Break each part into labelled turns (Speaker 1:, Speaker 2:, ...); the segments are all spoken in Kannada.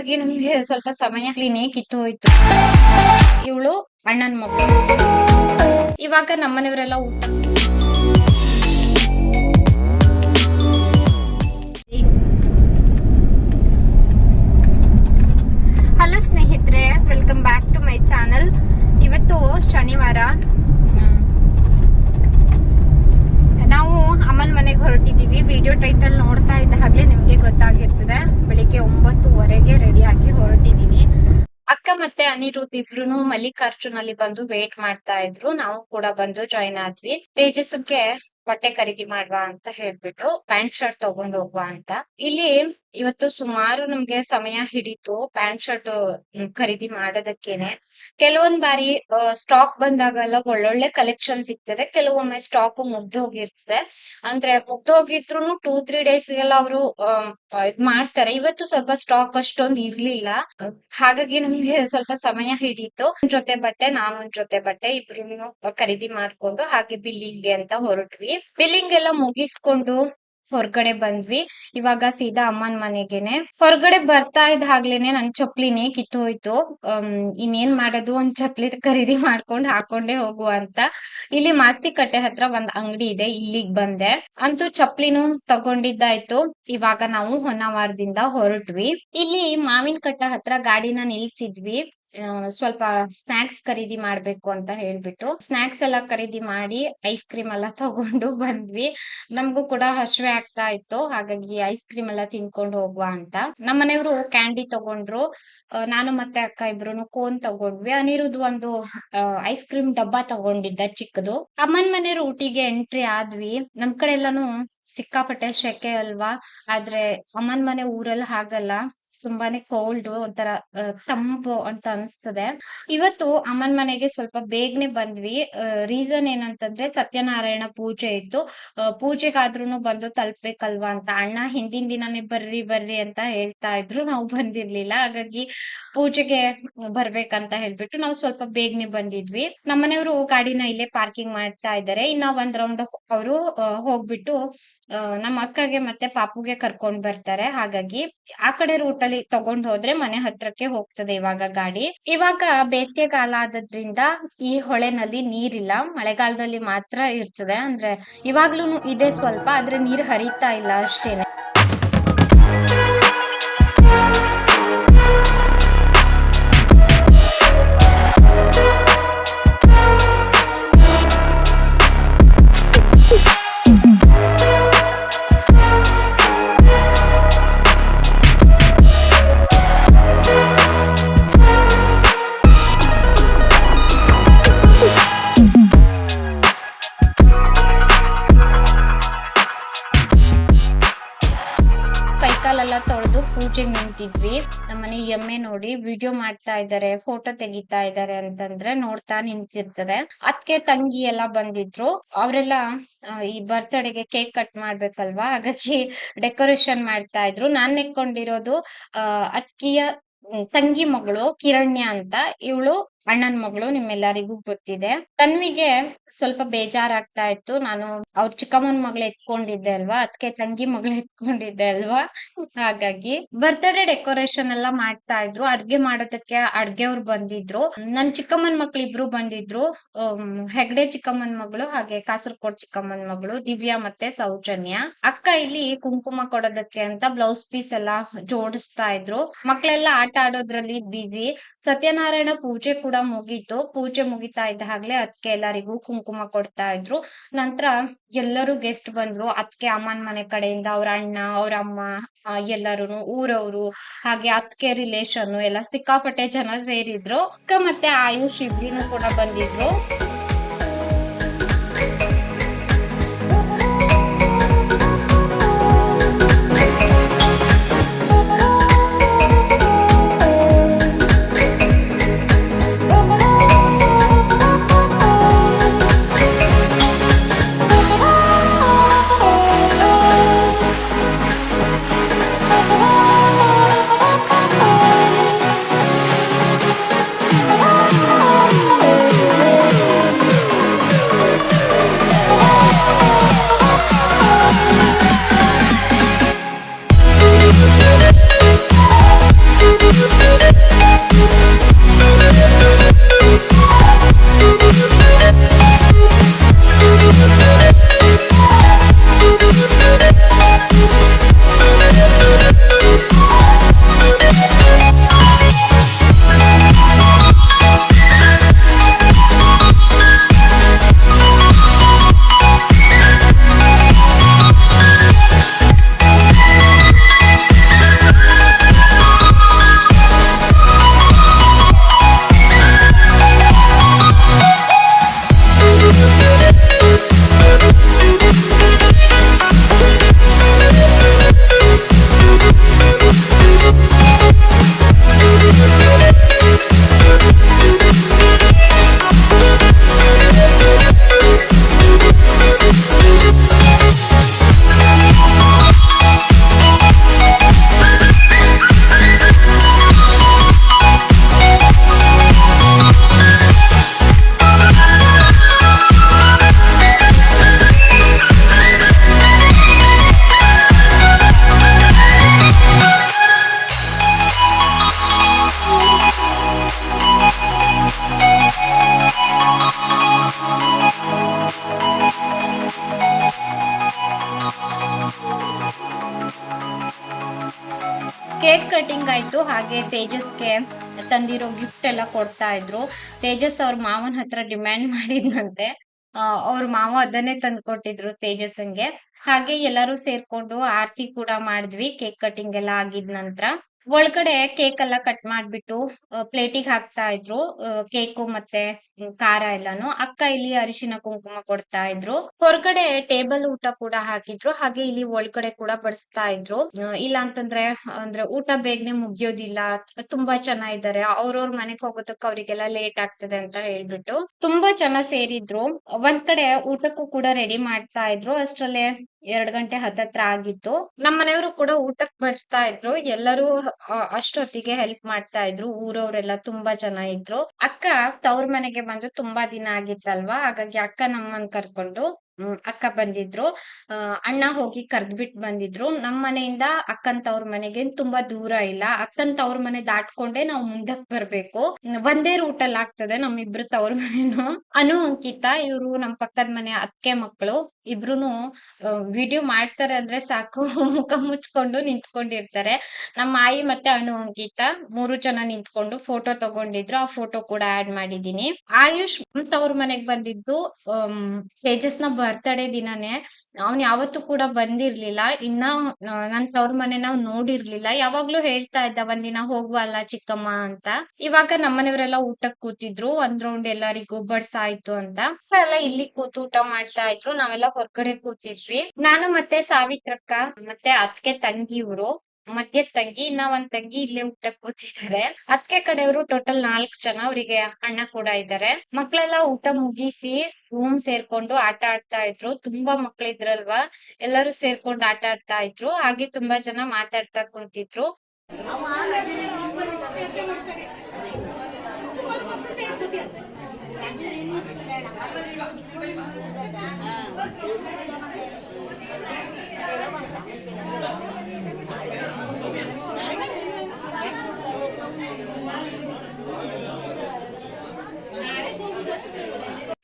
Speaker 1: ನಮ್ಗೆ ಸ್ವಲ್ಪ ಸಮಯ ಕ್ಲೀನೇ ಕಿತ್ತು ಹೋಯ್ತು? ಇವಳು ಅಣ್ಣನ ಮಗಳು ಇವಾಗ ನಮ್ಮನೆಯವರೆಲ್ಲ
Speaker 2: ಹಲೋ ಸ್ನೇಹಿತರೆ welcome back to my channel ಇವತ್ತು ಶನಿವಾರ ನಾವು ಅಮ್ಮನ ಮನೆಗೆ ಹೊರಟಿದೀವಿ. ವಿಡಿಯೋ ಟೈಟಲ್ ನೋಡ್ತಾ ಇದ್ದ ಹಾಗೆ ನಿಮ್ಗೆ ಗೊತ್ತಾಗಿರ್ತದೆ. ಬೆಳಿಗ್ಗೆ ಒಂಬತ್ತುವರೆಗೆ ರೆಡಿ ಆಗಿ ಹೊರಟಿದೀನಿ.
Speaker 1: ಅಕ್ಕ ಮತ್ತೆ ಅನಿರುದ್ ಇಬ್ರು ಮಲ್ಲಿಕಾರ್ಜುನ್ ಅಲ್ಲಿ ಬಂದು ವೇಟ್ ಮಾಡ್ತಾ ಇದ್ರು. ನಾವು ಕೂಡ ಬಂದು ಜಾಯಿನ್ ಆದ್ವಿ. ತೇಜಸ್ಗೆ ಬಟ್ಟೆ ಖರೀದಿ ಮಾಡುವ ಅಂತ ಹೇಳ್ಬಿಟ್ಟು ಪ್ಯಾಂಟ್ ಶರ್ಟ್ ತಗೊಂಡ್ ಹೋಗುವ ಅಂತ. ಇಲ್ಲಿ ಇವತ್ತು ಸುಮಾರು ನಮ್ಗೆ ಸಮಯ ಹಿಡಿತು ಪ್ಯಾಂಟ್ ಶರ್ಟ್ ಖರೀದಿ ಮಾಡೋದಕ್ಕೇನೆ. ಕೆಲವೊಂದ್ ಬಾರಿ ಸ್ಟಾಕ್ ಬಂದಾಗೆಲ್ಲ ಒಳ್ಳೊಳ್ಳೆ ಕಲೆಕ್ಷನ್ ಸಿಗ್ತದೆ, ಕೆಲವೊಮ್ಮೆ ಸ್ಟಾಕ್ ಮುಗ್ದೋಗಿರ್ತದೆ ಅಂದ್ರೆ ಮುಗ್ದೋಗಿದ್ರು ಟೂ ತ್ರೀ ಡೇಸ್ ಗೆಲ್ಲ ಅವರು ಇದ್ ಮಾಡ್ತಾರೆ. ಇವತ್ತು ಸ್ವಲ್ಪ ಸ್ಟಾಕ್ ಅಷ್ಟೊಂದು ಇರ್ಲಿಲ್ಲ. ಹಾಗಾಗಿ ನಮ್ಗೆ ಸ್ವಲ್ಪ ಸಮಯ ಹಿಡೀತು. ಜೊತೆ ಬಟ್ಟೆ ನಾನು ಜೊತೆ ಬಟ್ಟೆ ಇಬ್ರು ಖರೀದಿ ಮಾಡ್ಕೊಂಡು ಹಾಗೆ ಬಿಲ್ಲಿಂಗ್ ಅಂತ ಹೊರಟ್ವಿ. ಬಿಲ್ಲಿಂಗ್ ಎಲ್ಲ ಮುಗಿಸ್ಕೊಂಡು ಹೊರಗಡೆ ಬಂದ್ವಿ. ಇವಾಗ ಸೀದಾ ಅಮ್ಮನ್ ಮನೆಗೆನೆ. ಹೊರಗಡೆ ಬರ್ತಾ ಇದ್ದ ಹಾಗ್ಲೇನೆ ನನ್ ಚಪ್ಲಿನೇ ಕಿತ್ತು ಹೋಯ್ತು ಅಮ್, ಇನ್ನೇನ್ ಮಾಡೋದು? ಒಂದ್ ಚಪ್ಲಿ ಖರೀದಿ ಮಾಡ್ಕೊಂಡ್ ಹಾಕೊಂಡೇ ಹೋಗುವ ಅಂತ. ಇಲ್ಲಿ ಮಾಸ್ತಿ ಕಟ್ಟೆ ಹತ್ರ ಒಂದ್ ಅಂಗಡಿ ಇದೆ ಇಲ್ಲಿಗ್ ಬಂದೆ. ಅಂತೂ ಚಪ್ಲಿನೂ ತಗೊಂಡಿದ್ದಾಯ್ತು. ಇವಾಗ ನಾವು ಹೊನ್ನಾವಾರದಿಂದ ಹೊರಟ್ವಿ. ಇಲ್ಲಿ ಮಾವಿನ ಕಟ್ಟೆ ಹತ್ರ ಗಾಡಿನ ನಿಲ್ಸಿದ್ವಿ. ಸ್ವಲ್ಪ ಸ್ನಾಕ್ಸ್ ಖರೀದಿ ಮಾಡ್ಬೇಕು ಅಂತ ಹೇಳ್ಬಿಟ್ಟು ಸ್ನಾಕ್ಸ್ ಎಲ್ಲ ಖರೀದಿ ಮಾಡಿ ಐಸ್ ಕ್ರೀಮ್ ಎಲ್ಲ ತಗೊಂಡು ಬಂದ್ವಿ. ನಮಗೂ ಕೂಡ ಹಶ್ವೆ ಆಗ್ತಾ ಇತ್ತು. ಹಾಗಾಗಿ ಐಸ್ ಕ್ರೀಮ್ ಎಲ್ಲ ತಿನ್ಕೊಂಡು ಹೋಗುವ ಅಂತ. ನಮ್ಮ ಮನೆಯವರು ಕ್ಯಾಂಡಿ ತಗೊಂಡ್ರು. ನಾನು ಮತ್ತೆ ಅಕ್ಕ ಇಬ್ರು ಕೋನ್ ತಗೊಂಡ್ವಿ. ಅನಿರುದ್ ಒಂದು ಐಸ್ ಕ್ರೀಮ್ ಡಬ್ಬ ತಗೊಂಡಿದ್ದ ಚಿಕ್ಕದು. ಅಮ್ಮನ್ ಮನೆಯವ್ರು ಊಟಿಗೆ ಎಂಟ್ರಿ ಆದ್ವಿ. ನಮ್ ಕಡೆ ಎಲ್ಲಾನು ಸಿಕ್ಕಾಪಟ್ಟೆ ಶೆಕೆ ಅಲ್ವಾ? ಆದ್ರೆ ಅಮ್ಮನ್ ಮನೆ ಊರಲ್ಲಿ ಹಾಗಲ್ಲ. ತುಂಬಾನೇ ಕೋಲ್ಡ್ ಒಂಥರ ತಂಪು ಅಂತ ಅನ್ಸ್ತದೆ. ಇವತ್ತು ಅಮ್ಮನ್ ಮನೆಗೆ ಸ್ವಲ್ಪ ಬೇಗನೆ ಬಂದ್ವಿ. ರೀಸನ್ ಏನಂತಂದ್ರೆ ಸತ್ಯನಾರಾಯಣ ಪೂಜೆ ಇತ್ತು. ಪೂಜೆಗಾದ್ರೂ ಬಂದು ತಲುಪಬೇಕಲ್ವಾ ಅಂತ. ಅಣ್ಣ, ಹಿಂದಿನ ದಿನಾನೇ ಬರ್ರಿ ಬರ್ರಿ ಅಂತ ಹೇಳ್ತಾ ಇದ್ರು. ನಾವು ಬಂದಿರ್ಲಿಲ್ಲ. ಹಾಗಾಗಿ ಪೂಜೆಗೆ ಬರ್ಬೇಕಂತ ಹೇಳ್ಬಿಟ್ಟು ನಾವು ಸ್ವಲ್ಪ ಬೇಗನೆ ಬಂದಿದ್ವಿ. ನಮ್ಮನೆಯವರು ಗಾಡಿನ ಇಲ್ಲೇ ಪಾರ್ಕಿಂಗ್ ಮಾಡ್ತಾ ಇದ್ದಾರೆ. ಇನ್ನ ಒಂದ್ ರೌಂಡ್ ಅವರು ಹೋಗ್ಬಿಟ್ಟು ನಮ್ಮ ಅಕ್ಕಗೆ ಮತ್ತೆ ಪಾಪುಗೆ ಕರ್ಕೊಂಡ್ ಬರ್ತಾರೆ. ಹಾಗಾಗಿ ಆ ಕಡೆ ರೂಟ್ ಅಲ್ಲಿ ತಗೊಂಡ್ ಹೋದ್ರೆ ಮನೆ ಹತ್ರಕ್ಕೆ ಹೋಗ್ತದೆ ಇವಾಗ ಗಾಡಿ. ಇವಾಗ ಬೇಸಿಗೆ ಕಾಲ ಆದದ್ರಿಂದ ಈ ಹೊಳೆನಲ್ಲಿ ನೀರಿಲ್ಲ. ಮಳೆಗಾಲದಲ್ಲಿ ಮಾತ್ರ ಇರ್ತದೆ. ಅಂದ್ರೆ ಇವಾಗ್ಲೂ ಇದೆ ಸ್ವಲ್ಪ, ಆದ್ರೆ ನೀರ್ ಹರಿತಾ ಇಲ್ಲ ಅಷ್ಟೇನೆ. ಪೂಜೆಗೆ ನಿಂತಿದ್ವಿ. ನಮ್ಮನೆ ಎಮ್ಮೆ ನೋಡಿ ವಿಡಿಯೋ ಮಾಡ್ತಾ ಇದ್ದಾರೆ ಫೋಟೋ ತೆಗಿತಾ ಇದ್ದಾರೆ ಅಂತಂದ್ರೆ ನೋಡ್ತಾ ನಿಂತಿರ್ತದೆ. ಅದಕ್ಕೆ ತಂಗಿ ಎಲ್ಲ ಬಂದಿದ್ರು. ಅವರೆಲ್ಲ ಈ ಬರ್ತ್ಡೇಗೆ ಕೇಕ್ ಕಟ್ ಮಾಡ್ಬೇಕಲ್ವಾ? ಹಾಗಾಗಿ ಡೆಕೋರೇಷನ್ ಮಾಡ್ತಾ ಇದ್ರು. ನಾನ್ ನೆಕ್ಕೊಂಡಿರೋದು ಅಹ್ ಅಕ್ಕಿಯ ತಂಗಿ ಮಗಳು ಕಿರಣ್ಯ ಅಂತ. ಇವಳು ಅಣ್ಣನ್ ಮಗಳು ನಿಮ್ಮೆಲ್ಲರಿಗೂ ಗೊತ್ತಿದೆ. ತನ್ವಿಗೆ ಸ್ವಲ್ಪ ಬೇಜಾರಾಗ್ತಾ ಇತ್ತು. ನಾನು ಅವ್ರ ಚಿಕ್ಕಮ್ಮನ ಮಗಳು ಎತ್ಕೊಂಡಿದ್ದೆ ಅಲ್ವಾ? ಅದಕ್ಕೆ ತಂಗಿ ಮಗಳು ಎತ್ಕೊಂಡಿದ್ದೆ ಅಲ್ವಾ? ಹಾಗಾಗಿ ಬರ್ತ್ಡೇ ಡೆಕೋರೇಷನ್ ಎಲ್ಲ ಮಾಡ್ತಾ ಇದ್ರು. ಅಡ್ಗೆ ಮಾಡೋದಕ್ಕೆ ಅಡ್ಗೆವ್ರು ಬಂದಿದ್ರು. ನನ್ ಚಿಕ್ಕಮ್ಮನ್ ಮಕ್ಳು ಇಬ್ರು ಬಂದಿದ್ರು. ಹೆಗ್ಡೆ ಚಿಕ್ಕಮ್ಮನ್ ಮಗಳು ಹಾಗೆ ಕಾಸರಕೋಡ್ ಚಿಕ್ಕಮ್ಮನ ಮಗಳು, ದಿವ್ಯಾ ಮತ್ತೆ ಸೌಜನ್ಯ. ಅಕ್ಕ ಇಲ್ಲಿ ಕುಂಕುಮ ಕೊಡೋದಕ್ಕೆ ಅಂತ ಬ್ಲೌಸ್ ಪೀಸ್ ಎಲ್ಲ ಜೋಡಿಸ್ತಾ ಇದ್ರು. ಮಕ್ಳೆಲ್ಲ ಆಟ ಆಡೋದ್ರಲ್ಲಿ ಬಿಸಿ ಸತ್ಯನಾರಾಯಣ ಪೂಜೆ ಮುಗೀತು. ಪೂಜೆ ಮುಗಿತಾ ಇದ್ದ ಹಾಗ್ಲೆ ಅದಕ್ಕೆ ಎಲ್ಲರಿಗೂ ಕುಂಕುಮ ಕೊಡ್ತಾ ಇದ್ರು. ನಂತರ ಎಲ್ಲರೂ ಗೆಸ್ಟ್ ಬಂದ್ರು. ಅದಕ್ಕೆ ಅಮ್ಮನ್ ಮನೆ ಕಡೆಯಿಂದ ಅವ್ರ ಅಣ್ಣ, ಅವ್ರ ಅಮ್ಮ ಎಲ್ಲರೂ ಊರವರು, ಹಾಗೆ ಅತ್ಕೆ ರಿಲೇಶನ್ ಎಲ್ಲ ಸಿಕ್ಕಾಪಟ್ಟೆ ಜನ ಸೇರಿದ್ರು. ಮತ್ತೆ ಆಯುಷ್ ಇಬ್ರಿನೂ ಕೂಡ ಬಂದಿದ್ರು. ಹಾಗೆ ತೇಜಸ್ಗೆ ತಂದಿರೋ ಗಿಫ್ಟ್ ಎಲ್ಲ ಕೊಡ್ತಾ ಇದ್ರು. ತೇಜಸ್ ಅವ್ರ ಮಾವನ ಹತ್ರ ಡಿಮ್ಯಾಂಡ್ ಮಾಡಿದ್ನಂತೆ. ಅವ್ರ ಮಾವ ಅದನ್ನೇ ತಂದು ತಂದ್ಕೊಟ್ಟಿದ್ರು ತೇಜಸ್ಸಂಗೆ ಹಾಗೆ ಎಲ್ಲರೂ ಸೇರ್ಕೊಂಡು ಆರತಿ ಕೂಡ ಮಾಡಿದ್ವಿ ಕೇಕ್ ಕಟಿಂಗ್ ಎಲ್ಲ ಆಗಿದ್ ನಂತರ. ಒಳಗಡೆ ಕೇಕ್ ಎಲ್ಲ ಕಟ್ ಮಾಡ್ಬಿಟ್ಟು ಪ್ಲೇಟಿಗೆ ಹಾಕ್ತಾ ಇದ್ರು. ಕೇಕು ಮತ್ತೆ ಖಾರ ಎಲ್ಲಾನು. ಅಕ್ಕ ಇಲ್ಲಿ ಅರಿಶಿನ ಕುಂಕುಮ ಕೊಡ್ತಾ ಇದ್ರು. ಹೊರಗಡೆ ಟೇಬಲ್ ಊಟ ಕೂಡ ಹಾಕಿದ್ರು. ಹಾಗೆ ಇಲ್ಲಿ ಒಳಗಡೆ ಕೂಡ ಬಡಿಸ್ತಾ ಇದ್ರು. ಇಲ್ಲ ಅಂತಂದ್ರೆ ಅಂದ್ರೆ ಊಟ ಬೇಗನೆ ಮುಗಿಯೋದಿಲ್ಲ. ತುಂಬಾ ಜನ ಇದ್ದಾರೆ ಅವ್ರವ್ರ ಮನೆಗ್ ಹೋಗೋದಕ್ಕೆ ಅವರಿಗೆಲ್ಲ ಲೇಟ್ ಆಗ್ತದೆ ಅಂತ ಹೇಳ್ಬಿಟ್ಟು ತುಂಬಾ ಜನ ಸೇರಿದ್ರು. ಒಂದ್ ಕಡೆ ಊಟಕ್ಕೂ ಕೂಡ ರೆಡಿ ಮಾಡ್ತಾ ಇದ್ರು. ಅಷ್ಟ್ರಲ್ಲೇ ಎರಡ್ ಗಂಟೆ ಹತ್ತತ್ರ ಆಗಿತ್ತು. ನಮ್ಮ ಮನೆಯವರು ಕೂಡ ಊಟಕ್ ಬಡಿಸ್ತಾ ಇದ್ರು. ಎಲ್ಲರೂ ಅಷ್ಟೊತ್ತಿಗೆ ಹೆಲ್ಪ್ ಮಾಡ್ತಾ ಇದ್ರು. ಊರವರೆಲ್ಲ ತುಂಬಾ ಜನ ಇದ್ರು. ಅಕ್ಕ ತವ್ರ ಮನೆಗೆ ಬಂದು ತುಂಬಾ ದಿನ ಆಗಿತ್ತಲ್ವಾ? ಹಾಗಾಗಿ ಅಕ್ಕ ನಮ್ಮನ್ ಕರ್ಕೊಂಡು ಅಕ್ಕ ಬಂದಿದ್ರು. ಅಣ್ಣ ಹೋಗಿ ಕರ್ದ್ಬಿಟ್ ಬಂದಿದ್ರು. ನಮ್ ಮನೆಯಿಂದ ಅಕ್ಕನ್ ತವ್ರ ಮನೆಗೆ ತುಂಬಾ ದೂರ ಇಲ್ಲ. ಅಕ್ಕನ್ ತವ್ರ ಮನೆ ದಾಟ್ಕೊಂಡೆ ನಾವು ಮುಂದಕ್ ಬರ್ಬೇಕು. ಒಂದೇ ರೂಟ್ ಅಲ್ಲಿ ಆಗ್ತದೆ ನಮ್ಮಿಬ್ರು ತವ್ರ ಮನೆನು. ಅನು, ಅಂಕಿತ ಇವ್ರು ನಮ್ ಪಕ್ಕದ ಮನೆ ಅತ್ತೆ ಮಕ್ಕಳು ಇಬ್ರುನು ವಿಡಿಯೋ ಮಾಡ್ತಾರೆ ಅಂದ್ರೆ ಸಾಕು. ಮುಖ ಮುಚ್ಕೊಂಡು ನಿಂತ್ಕೊಂಡಿರ್ತಾರೆ. ನಮ್ಮ ಆಯಿ ಮತ್ತೆ ಅನು, ಅಂಕಿತ ಮೂರು ಜನ ನಿಂತ್ಕೊಂಡು ಫೋಟೋ ತಗೊಂಡಿದ್ರು. ಆ ಫೋಟೋ ಕೂಡ ಆಡ್ ಮಾಡಿದೀನಿ ಆಯುಷ್ ತವ್ರ ಮನೆಗ್ ಬಂದಿದ್ದು ತೇಜಸ್ನ ಬರ್ತ್ಡೇ ದಿನಾನೇ, ಅವ್ನ್ ಯಾವತ್ತೂ ಕೂಡ ಬಂದಿರ್ಲಿಲ್ಲ. ಇನ್ನ ನನ್ ತವ್ರ ಮನೆ ನಾವ್ ನೋಡಿರ್ಲಿಲ್ಲ. ಯಾವಾಗ್ಲೂ ಹೇಳ್ತಾ ಇದ್ದ ಒಂದಿನ ಹೋಗುವಲ್ಲ ಚಿಕ್ಕಮ್ಮ ಅಂತ. ಇವಾಗ ನಮ್ಮನೆಯವರೆಲ್ಲ ಊಟಕ್ ಕೂತಿದ್ರು, ಒಂದ್ ರೌಂಡ್ ಎಲ್ಲರಿಗೂ ಬಡ್ಸಾಯ್ತು ಅಂತ. ಎಲ್ಲ ಇಲ್ಲಿ ಕೂತು ಊಟ ಮಾಡ್ತಾ ಇದ್ರು, ನಾವೆಲ್ಲ ಹೊರಗಡೆ ಕೂತಿದ್ವಿ. ನಾನು ಮತ್ತೆ ಸಾವಿತ್ರಕ್ಕ, ಮತ್ತೆ ಅತ್ಕೆ ತಂಗಿ ಇವ್ರು. ಮಧ್ಯ ತಂಗಿ ಇನ್ನ ಒಂದ್ ತಂಗಿ ಇಲ್ಲೇ ಊಟಕ್ ಕೂತಿದ್ದಾರೆ. ಅತ್ತೆ ಕಡೆಯವರು ಟೋಟಲ್ ನಾಲ್ಕ್ ಜನ ಅವರಿಗೆ ಅಣ್ಣ ಕೂಡ ಇದ್ದಾರೆ. ಮಕ್ಳೆಲ್ಲ ಊಟ ಮುಗಿಸಿ ರೂಮ್ ಸೇರ್ಕೊಂಡು ಆಟ ಆಡ್ತಾ ಇದ್ರು. ತುಂಬಾ ಮಕ್ಳಿದ್ರಲ್ವಾ ಎಲ್ಲರೂ ಸೇರ್ಕೊಂಡು ಆಟ ಆಡ್ತಾ ಇದ್ರು. ಹಾಗೆ ತುಂಬಾ ಜನ ಮಾತಾಡ್ತಾ ಕುಂತಿದ್ರು.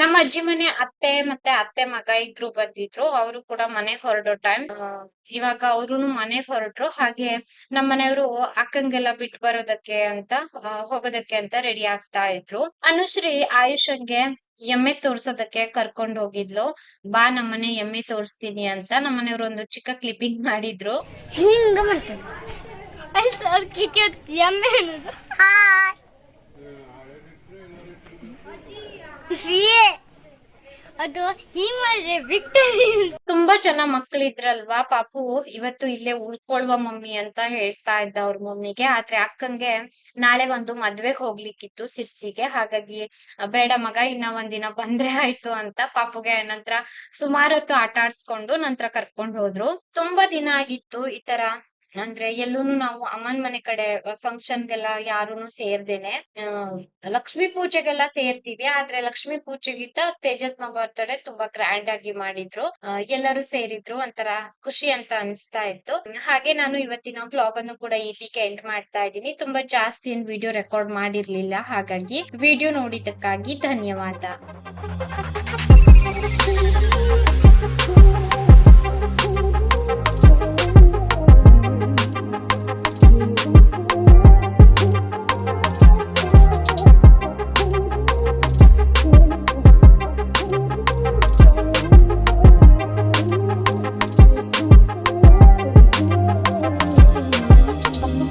Speaker 1: ನಮ್ಮ ಅಜ್ಜಿ ಮನೆ ಅತ್ತೆ ಮತ್ತೆ ಅತ್ತೆ ಮಗ ಇಬ್ರು ಬಂದಿದ್ರು. ಅವರು ಕೂಡ ಮನೆಗ್ ಹೊರಡೋ ಟೈಮ್ ಇವಾಗ ಅವ್ರುನು ಮನೆಗ್ ಹೊರಟ್ರು. ಹಾಗೆ ನಮ್ಮ ಮನೆಯವರು ಅಕ್ಕಂಗೆಲ್ಲ ಬಿಟ್ಟು ಬರೋದಕ್ಕೆ ಅಂತ ಹೋಗೋದಕ್ಕೆ ಅಂತ ರೆಡಿ ಆಗ್ತಾ ಇದ್ರು. ಅನುಶ್ರೀ ಆಯುಷಂಗೆ ಎಮ್ಮೆ ತೋರ್ಸೋದಕ್ಕೆ ಕರ್ಕೊಂಡ್ ಹೋಗಿದ್ಲು. ಬಾ ನಮ್ಮನೆ ಎಮ್ಮೆ ತೋರಿಸ್ತೀನಿ ಅಂತ ನಮ್ಮನೆಯವ್ರು ಒಂದು ಚಿಕ್ಕ ಕ್ಲಿಪ್ಪಿಂಗ್ ಮಾಡಿದ್ರು.
Speaker 3: ಹಾಯ್ ಸಿಎ ಅದು
Speaker 1: ತುಂಬಾ ಜನ ಮಕ್ಳಿದ್ರಲ್ವಾ ಪಾಪು? ಇವತ್ತು ಇಲ್ಲೇ ಉಳ್ಕೊಳ್ವ ಮಮ್ಮಿ ಅಂತ ಹೇಳ್ತಾ ಇದ್ದ ಅವ್ರ ಮಮ್ಮಿಗೆ. ಆದ್ರೆ ಅಕ್ಕಂಗೆ ನಾಳೆ ಒಂದು ಮದ್ವೆಗ್ ಹೋಗ್ಲಿಕ್ಕಿತ್ತು ಸಿರ್ಸಿಗೆ. ಹಾಗಾಗಿ ಬೇಡ ಮಗ, ಇನ್ನ ಒಂದಿನ ಬಂದ್ರೆ ಆಯ್ತು ಅಂತ ಪಾಪುಗೆ ನಂತರ ಸುಮಾರು ಹೊತ್ತು ಆಟ ಆಡ್ಸ್ಕೊಂಡು ನಂತರ ಕರ್ಕೊಂಡ್ ಹೋದ್ರು. ತುಂಬಾ ದಿನ ಆಗಿತ್ತು ಈ ತರ ಅಂದ್ರೆ ಎಲ್ಲೂನು ನಾವು ಅಮ್ಮನ್ ಮನೆ ಕಡೆ ಫಂಕ್ಷನ್ಗೆಲ್ಲ ಯಾರುನು ಸೇರ್ದೇನೆ ಲಕ್ಷ್ಮಿ ಪೂಜೆಗೆಲ್ಲ ಸೇರ್ತೀವಿ. ಆದ್ರೆ ಲಕ್ಷ್ಮಿ ಪೂಜೆಗಿಂತ ತೇಜಸ್ನ ಬರ್ತಡೆ ತುಂಬಾ ಗ್ರ್ಯಾಂಡ್ ಆಗಿ ಮಾಡಿದ್ರು. ಎಲ್ಲರೂ ಸೇರಿದ್ರು. ಒಂಥರ ಖುಷಿ ಅಂತ ಅನ್ಸ್ತಾ ಇತ್ತು. ಹಾಗೆ ನಾನು ಇವತ್ತಿನ ಬ್ಲಾಗ್ ಅನ್ನು ಕೂಡ ಇಲ್ಲಿಗೆ ಎಂಡ್ ಮಾಡ್ತಾ ಇದ್ದೀನಿ. ತುಂಬಾ ಜಾಸ್ತಿ ಏನ್ ವಿಡಿಯೋ ರೆಕಾರ್ಡ್ ಮಾಡಿರ್ಲಿಲ್ಲ. ಹಾಗಾಗಿ ವಿಡಿಯೋ ನೋಡಿದ್ದಕ್ಕಾಗಿ ಧನ್ಯವಾದ.